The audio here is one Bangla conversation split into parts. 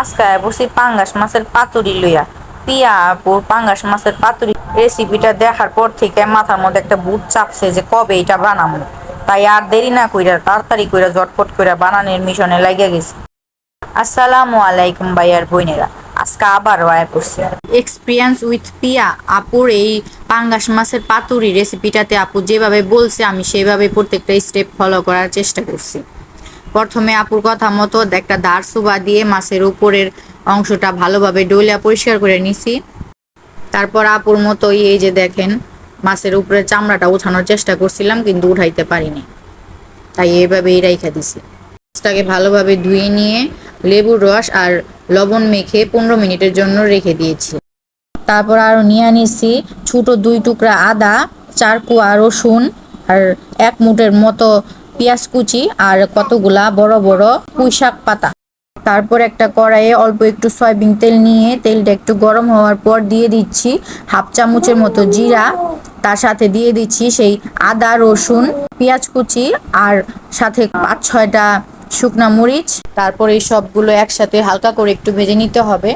আজকে বসি পাঙ্গাস মাছের পাতুরি লইয়া। পিয়া আপুর পাঙ্গাস মাছের পাতুরি রেসিপিটা দেখার পর থেকে মাথার মধ্যে একটা বুট চাপছে যে কবে এটা বানাবো তাই আর দেরি না কইরা, তাড়াতাড়ি কইরা, ঝটপট কইরা বানানোর মিশনে লাগিয়া গেছে। আসসালামু আলাইকুম ভাইয়ার বোনেরা, আজকে আবার ওয়া করছি। এক্সপিরিয়েন্স উইথ পিয়া আপুর এই পাঙ্গাস মাছের পাতুরি রেসিপিটাতে আপু যেভাবে বলছে, আমি সেইভাবে প্রত্যেকটা স্টেপ ফলো করার চেষ্টা করছি। প্রথমে আপুর কথা মতো একটা দাঁড় সুবা দিয়ে মাছের উপরের অংশটা ভালোভাবে ডইলা পরিষ্কার করে নিছি। তারপর আপুর মতোই এই যে দেখেন, মাছের উপরে চামড়াটা উঠানোর চেষ্টা করছিলাম, কিন্তু উঠাইতে পারিনি। তাই এইভাবেই রাইখা দিছি। মাছটাকে ভালোভাবে ধুয়ে নিয়ে লেবুর রস আর লবণ মেখে পনেরো মিনিটের জন্য রেখে দিয়েছি। তারপর আরও নিয়ে নিছি ছোটো দুই টুকরা আদা, চার কুয়া রসুন আর এক মুঠের মতো পেঁয়াজ কুচি আর কতগুলা বড় বড় পুঁই শাক পাতা। তারপর একটা কড়াইয়ে অল্প একটু সয়াবিন তেল নিয়ে তেলটা একটু গরম হওয়ার পর দিয়ে দিচ্ছি হাফ চামচের মতো জিরা। তার সাথে দিয়ে দিচ্ছি সেই আদা, রসুন, পেঁয়াজ কুচি আর সাথে পাঁচ ছয়টা শুকনা মরিচ। তারপর এই সবগুলো একসাথে হালকা করে একটু ভেজে নিতে হবে।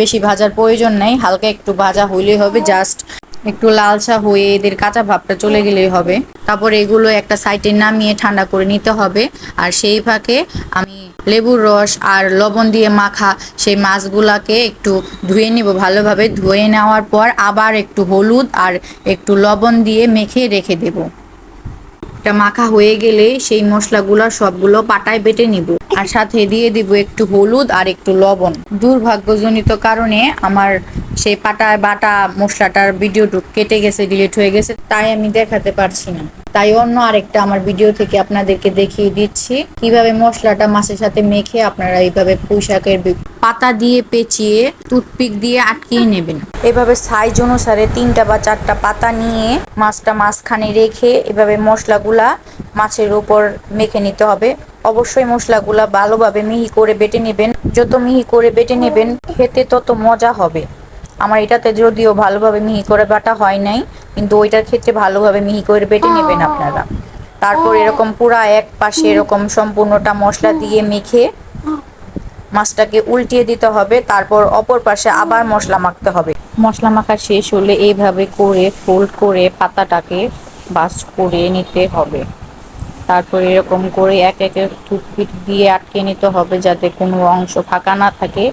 বেশি ভাজার প্রয়োজন নেই, হালকা একটু ভাজা হইলেই হবে, জাস্ট একটু লালচা হয়ে এদের কাঁচা ভাবটা চলে গেলেই হবে। তারপর এগুলো একটা সাইডে নামিয়ে ঠান্ডা করে নিতে হবে। আর সেই ফাঁকে আমি লেবুর রস আর লবণ দিয়ে মাখা সেই মাছগুলাকে একটু ধুয়ে নিব ভালোভাবে। ধুয়ে নেওয়ার পর আবার একটু হলুদ আর একটু লবণ দিয়ে মেখে রেখে দেবো। এটা মাখা হয়ে গেলে সেই মশলাগুলো সবগুলো পাটায় বেটে নিব। আর সাথে দিয়ে দিব একটু হলুদ আর একটু লবণ। দুর্ভাগ্যজনিত কারণে আমার সেই পাটায় বাটা মশলাটার ভিডিওটুক কেটে গেছে, ডিলিট হয়ে গেছে, তাই আমি দেখাতে পারছি না। তাই অন্য আরেকটা আমার ভিডিও থেকে আপনাদেরকে দেখিয়ে দিচ্ছি, কীভাবে মশলাটা মাছের সাথে মেখে আপনারা এইভাবে পুঁইশাকের পাতা দিয়ে পেঁচিয়ে টুথপিক দিয়ে আটকিয়ে নেবেন। এভাবে সাইজ অনুসারে তিনটা বা চারটা পাতা নিয়ে মাছটা মাঝখানে রেখে এভাবে মশলাগুলা মাছের উপর মেখে নিতে হবে। অবশ্যই মশলাগুলা ভালোভাবে মিহি করে বেটে নেবেন। যত মিহি করে বেটে নেবেন, খেতে তত মজা হবে। আমার এটাতে যদিও ভালোভাবে মিহি করে বাটা হয় নাই, কিন্তু ওইটার ক্ষেত্রে ভালোভাবে মিহি করে বেটে নেবেন আপনারা। তারপর এরকম পুরা এক পাশে এরকম সম্পূর্ণটা মশলা দিয়ে মেখে মাছটাকে উল্টিয়ে দিতে হবে, তারপর অপর পাশে আবার মশলা মাখতে হবে। মশলা মাখা শেষ হলে এইভাবে করে ফোল্ড করে পাতাটাকে বাস করে নিতে হবে। তারপর এরকম করে এক এক টুথপিক দিয়ে আটকে নিতে হবে যাতে কোনো অংশ ফাঁকা না থাকে,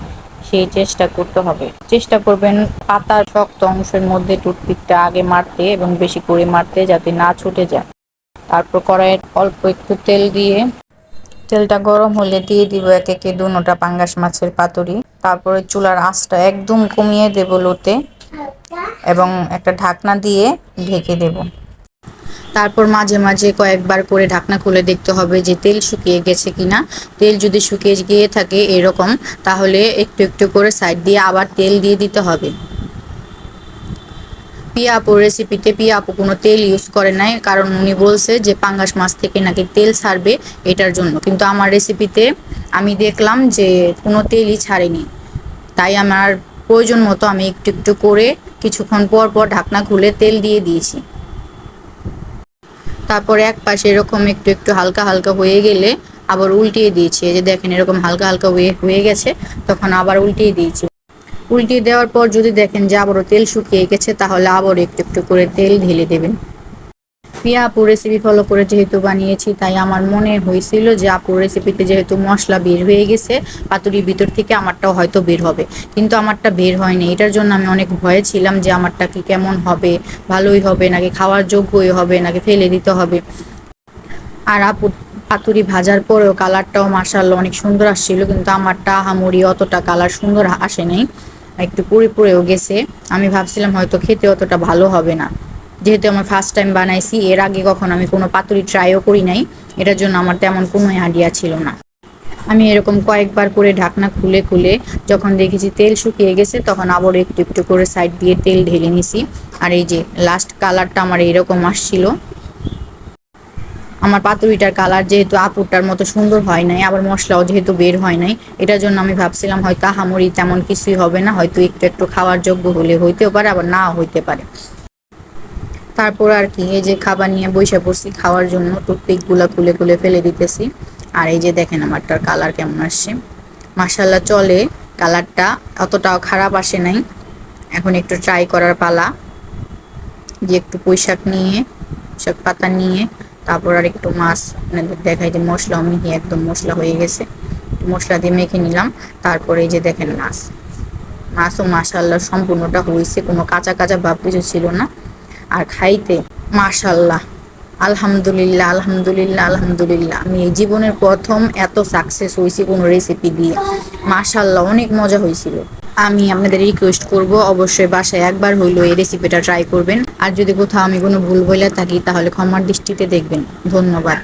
সেই চেষ্টা করতে হবে। চেষ্টা করবেন পাতার শক্ত অংশের মধ্যে টুথপিকটা আগে মারতে এবং বেশি করে মারতে যাতে না ছুটে যায়। তারপর কড়াইয়ে অল্প একটু তেল দিয়ে, তেলটা গরম হলে দিয়ে দিব এক একে দুনোটা পাঙ্গাস মাছের পাতুরি। তারপরে চুলার আঁচটা একদম কমিয়ে দেব লোতে এবং একটা ঢাকনা দিয়ে ঢেকে দেব। তারপর মাঝে মাঝে কয়েকবার করে ঢাকনা খুলে দেখতে হবে যে তেল শুকিয়ে গেছে কিনা। তেল যদি শুকিয়ে গিয়ে থাকে এরকম, তাহলে একটু একটু করে সাইড দিয়ে আবার তেল দিয়ে দিতে হবে। পিয়া আপুর রেসিপিতে পিয়া আপু কোনো তেল ইউজ করে নাই, কারণ উনি বলছে যে পাঙ্গাস মাছ থেকে নাকি তেল ছাড়বে এটার জন্য। কিন্তু আমার রেসিপিতে আমি দেখলাম যে কোনো তেলই ছাড়েনি। তাই আমার প্রয়োজন মতো আমি একটু একটু করে কিছুক্ষণ পর পর ঢাকনা খুলে তেল দিয়ে দিয়েছি। তারপরে এক পাশে এরকম একটু একটু হালকা হালকা হয়ে গেলে আবার উল্টিয়ে দিয়েছি। এই যে দেখেন এরকম হালকা হালকা হয়ে হয়ে গেছে, তখন আবার উল্টিয়ে দিয়েছি। উল্টিয়ে দেওয়ার পর যদি দেখেন যে আবারও তেল শুকিয়ে গেছে, তাহলে আবার একটু একটু করে তেল ঢেলে দেবেন। পিয়া আপুর রেসিপি ফলো করে যেহেতু বানিয়েছি, তাই আমার মনে হয়েছিল যে আপুর রেসিপিতে যেহেতু মশলা বের হয়ে গেছে, পাতুরির ভিতর থেকে আমারটাও হয়তো বের হবে। কিন্তু আমারটা বের হয়নি। এটার জন্য আমি অনেক ভয়ে ছিলাম যে আমারটা কি কেমন হবে, ভালোই হবে, নাকি খাওয়ার যোগ্যই হবে, নাকি ফেলে দিতে হবে। আর আপু, পাতুরি ভাজার পরেও কালারটাও মার্শাল্লাহ অনেক সুন্দর আসছিল, কিন্তু আমারটা হামুড়ি অতটা কালার সুন্দর আসে নাই। একটু পুড়ে পুড়েও গেছে। আমি ভাবছিলাম হয়তো খেতে অতটা ভালো হবে না। যেহেতু আমার ফার্স্ট টাইম বানাইছি, এর আগে কখন আমি কোনো পাতুরি ট্রাইও করি নাই। এটার জন্য আমার তেমন কোনো আইডিয়া ছিল না। আমি এরকম কয়েকবার করে ঢাকনা খুলে খুলে যখন দেখেছি তেল শুকিয়ে গেছে, তখন আবার একটু একটু করে সাইড দিয়ে তেল ঢেলে নিছি। আর এই যে লাস্ট কালারটা আমার এরকম আসছিল। আমার পাতুরিটার কালার যেহেতু আপুরটার মতো সুন্দর হয় নাই, আবার মশলাও যেহেতু বের হয় নাই, এটার জন্য আমি ভাবছিলাম হয়তো আহামরি তেমন কিছুই হবে না, হয়তো একটু একটু খাওয়ার যোগ্য হলে হইতেও পারে, আবার না হইতে পারে। তারপর আর কি, এই যে খাবার নিয়ে বসে পড়ছি, খাওয়ার জন্য টুথপিকগুলো খুলে খুলে ফেলে দিতেছি। আর এই যে দেখেন আমারটার কালার কেমন আসছে। মাসাল্লাহ চলে কালারটা অতটাও খারাপ আসে নাই। এখন একটু ট্রাই করার পালা। যে একটু পুঁই শাক নিয়ে শাক পাতা নিয়ে, তারপর আর একটু মাছ আপনাদের দেখাই যে মশলা মিহি একদম মশলা হয়ে গেছে। মশলা দিয়ে মেখে নিলাম। তারপরে এই যে দেখেন মাছ। মাছও মাশাল্লাহ সম্পূর্ণটা হয়েছে, কোনো কাঁচা কাঁচা ভাব কিছু ছিল না। আর খাইতে মাশাল্লাহ আলহামদুলিল্লাহ আলহামদুলিল্লাহ আলহামদুলিল্লাহ। আমি এই জীবনের প্রথম এত সাকসেস হয়েছি কোনো রেসিপি দিয়ে। মাশাল্লাহ অনেক মজা হয়েছিল। আমি আপনাদের রিকোয়েস্ট করব, অবশ্যই বাসায় একবার হইল এই রেসিপিটা ট্রাই করবেন। আর যদি কোথাও আমি কোনো ভুল বলে থাকি, তাহলে ক্ষমার দৃষ্টিতে দেখবেন। ধন্যবাদ।